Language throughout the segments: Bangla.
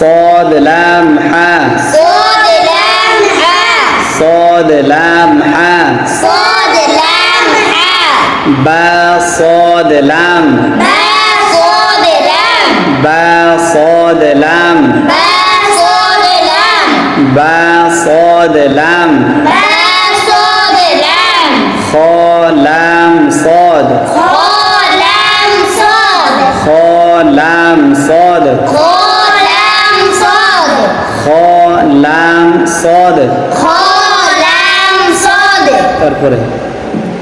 صاد لام حا صاد لام حاء صاد لام حا صاد لام حاء با صاد لام با صاد لام با صاد لام با صاد لام با صاد لام با তারপরে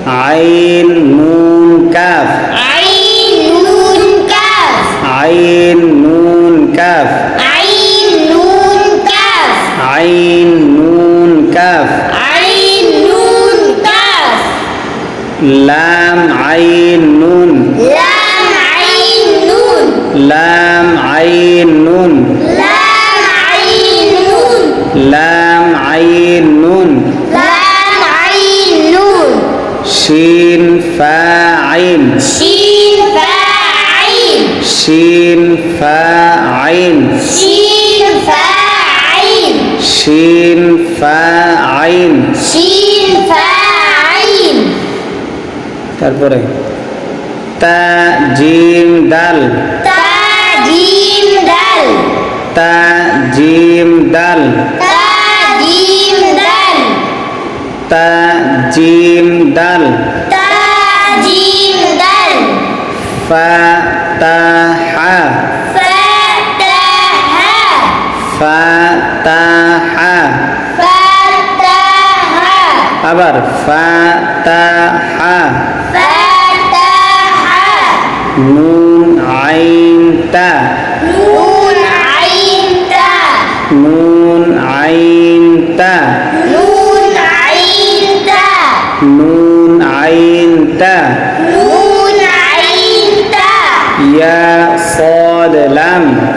আইন নুন কাফ। আইন নুন কাফ। আইন নুন কাফ। আইন নুন কাফ। আইন নুন কাফ। আইন নুন কাফ। লাম আইন নুন। লাম আইন নুন। লাম আইন নুন। লাম আইন নুন। লাম আইন শিন ফা আইন شين فاء عين শিন ফা আইন شين فاء عين শিন ফা আইন شين فاء عين তারপরে তা জিম দাল تا جيم دال তা জিম দাল تا جيم دال তা জিম দাল تا جيم دال ফা তা হা فتحها ফা তা Hamdan Fataha. Fataha. Fataha. Fataha. Kabar. Fataha. Fataha. Nur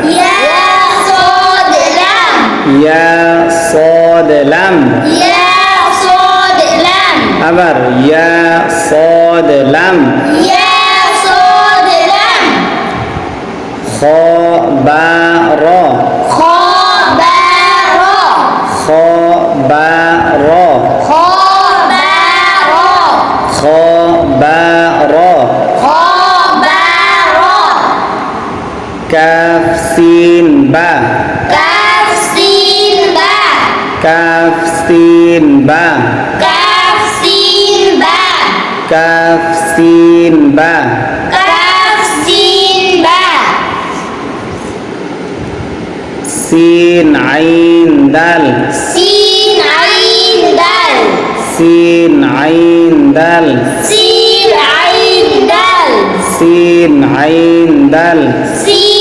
يا صاد لام. يا صاد لام. يا صاد لام. أبر. يا صاد لام. يا صاد لام. خاء با را বা কাফ সিন বা কাফ সিন বা কাফ সিন বা কাফ সিন বা কাফ সিন বা সিন আইন দাল সিন আইন দাল সিন আইন দাল সিন আইন দাল সিন আইন দাল সিন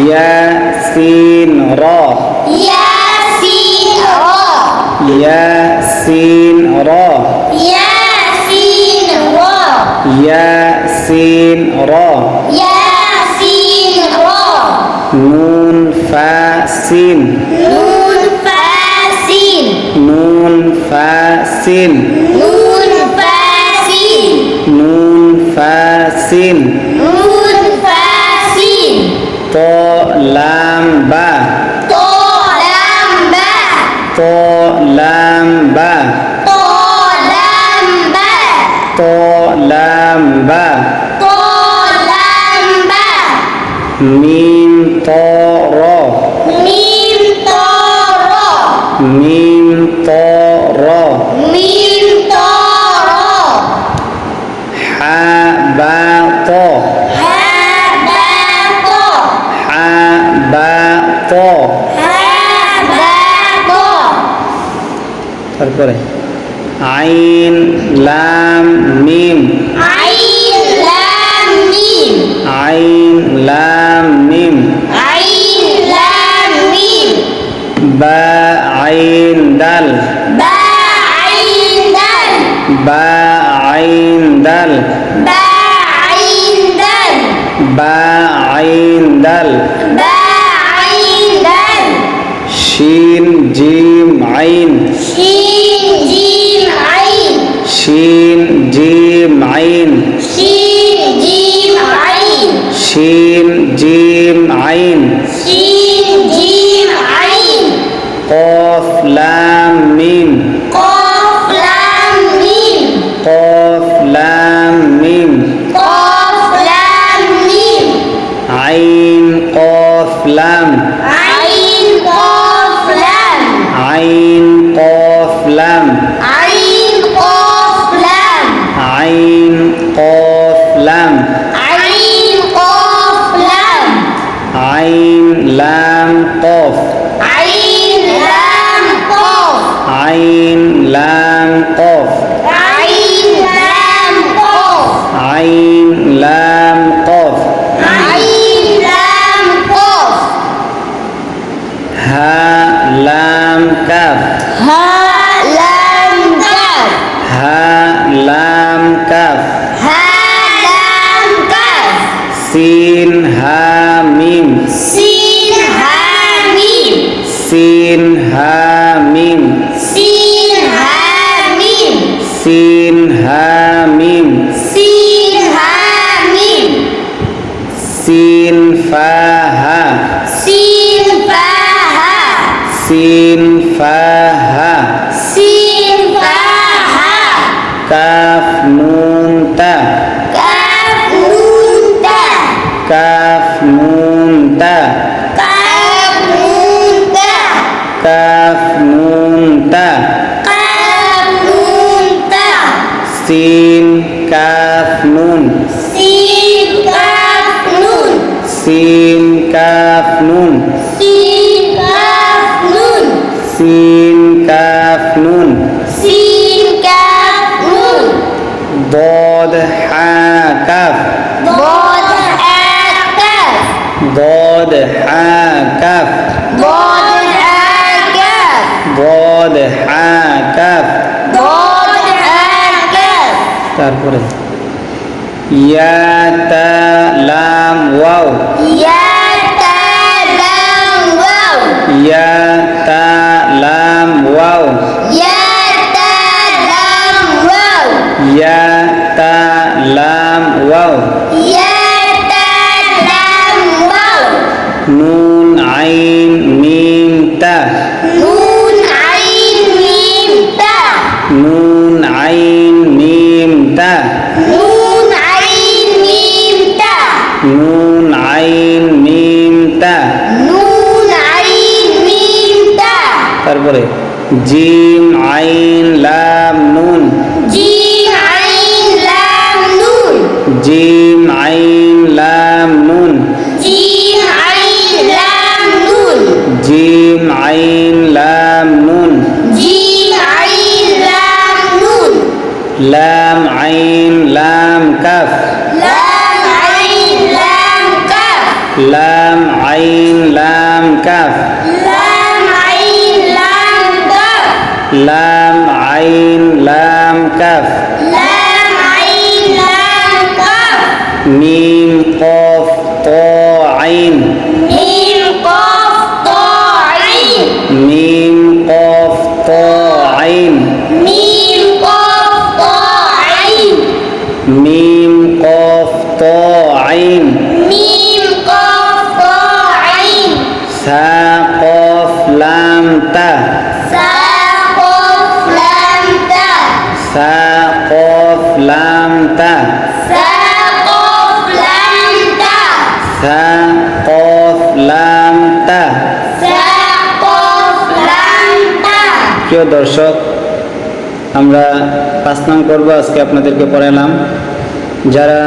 ইয়াসিন র। ইয়াসিন র। ইয়াসিন র। ইয়াসিন র। ইয়াসিন র। ইয়াসিন র। নুন ফা সিন নুন ফা সিন নুন ফা সিন নুন ফা সিন নুন ফা সিন বা তলাম্বা তলাম্বা তলাম্বা মিম তর মিম তর মিম তর আইন লাম মিম। আইন লাম মিম। আইন লাম মিম। আইন লাম মিম। বা আইন দাল। বা আইন দাল। বা আইন দাল। বা আইন দাল। বা আইন দাল। বা আইন দাল। শিন জিম আইন। শিন শিন জিম আইন। শিন জিম আইন। কফ লাম মিম। কফ লাম মিম। কফ লাম মিম। কফ লাম মিম। আইন কফ লাম। আইন কফ লাম। আইন কফ লাম। আইন কফ লাম। আইন কফ লাম। মিম সিন হা মিম সিন হা মিম সিন হা মিম সিন ফা হা সিন ফা হা সিন ফা হা সিন ফা হা কাফ নুন সিন কাফ নুন সিন কাফ নুন সিন কাফ নুন সিন কাফ নুন ضاد হা কাফ ضاد হা কাফ ضاد হা কাফ ضاد হা কাফ ضاد হা কাফ ضاد হা কাফ তারপরে ইয়া তা লাম ওয়াও ইয়া তা লাম ওয়াও ইয়া তা লাম ওয়াও ইয়া তা লাম ওয়াও ইয়া তা লাম ওয়াও নুন আইন মিম তা নুন আইন মিম তা তারপরে জিম আইন লাম নুন। জিম আইন লাম নুন। জিম আইন লাম নুন। জিম আইন লাম নুন। জিম আইন লাম নুন। জিম আইন লাম নুন। লাম লাম আইন লাম কাফ। লাম আইন লাম কাফ। লাম আইন লাম কাফ। লাম আইন লাম কাফ। মিম কফ ত আইন। মিম কফ ত আইন। মিম কফ ত আইন। মিম কফ ত আইন। মিম প্রিয় দর্শক, আমরা পাঁচ নাম করব আজকে আপনাদেরকে পড়ালাম। যারা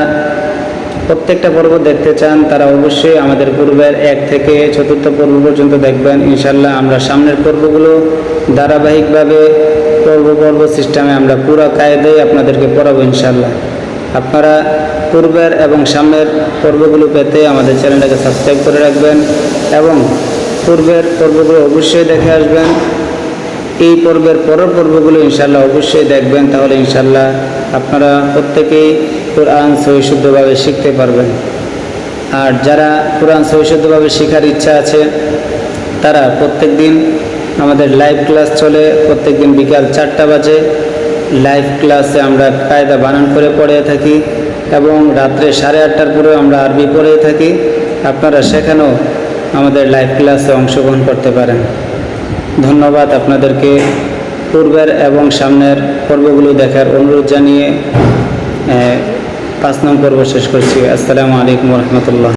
প্রত্যেকটা পর্ব দেখতে চান, তারা অবশ্যই আমাদের পূর্বের এক থেকে চতুর্থ পর্ব পর্যন্ত দেখবেন। ইনশাল্লাহ আমরা সামনের পর্বগুলো ধারাবাহিকভাবে পর্ব পর্ব সিস্টেমে আমরা পুরো কায়দায় আপনাদেরকে পড়াবো ইনশাল্লাহ আপনারা পূর্বের এবং সামনের পর্বগুলো পেতে আমাদের চ্যানেলটাকে সাবস্ক্রাইব করে রাখবেন এবং পূর্বের পর্বগুলো অবশ্যই দেখে আসবেন। এই পর্বের পরের পর্বগুলো ইনশাল্লাহ অবশ্যই দেখবেন, তাহলে ইনশাল্লাহ আপনারা প্রত্যেকেই কোরআন সহিশুদ্ধভাবে শিখতে পারবেন। আর যারা কোরআন সহিশুদ্ধভাবে শেখার ইচ্ছা আছে, তারা প্রত্যেক দিন আমাদের লাইভ ক্লাস চলে প্রত্যেক দিন বিকাল চারটা বাজে। লাইভ ক্লাসে আমরা কায়দা বানান করে পড়ে থাকি এবং রাত্রে সাড়ে আটটার পরেও আমরা আরবি পড়ে থাকি। আপনারা সেখানেও আমাদের লাইভ ক্লাসে অংশগ্রহণ করতে পারেন। ধন্যবাদ আপনাদেরকে পূর্বের এবং সামনের পর্বগুলো দেখার অনুরোধ জানিয়ে পাঁচ নং পর্ব শেষ করছি। আসসালামু আলাইকুম রহমতুল্লাহ।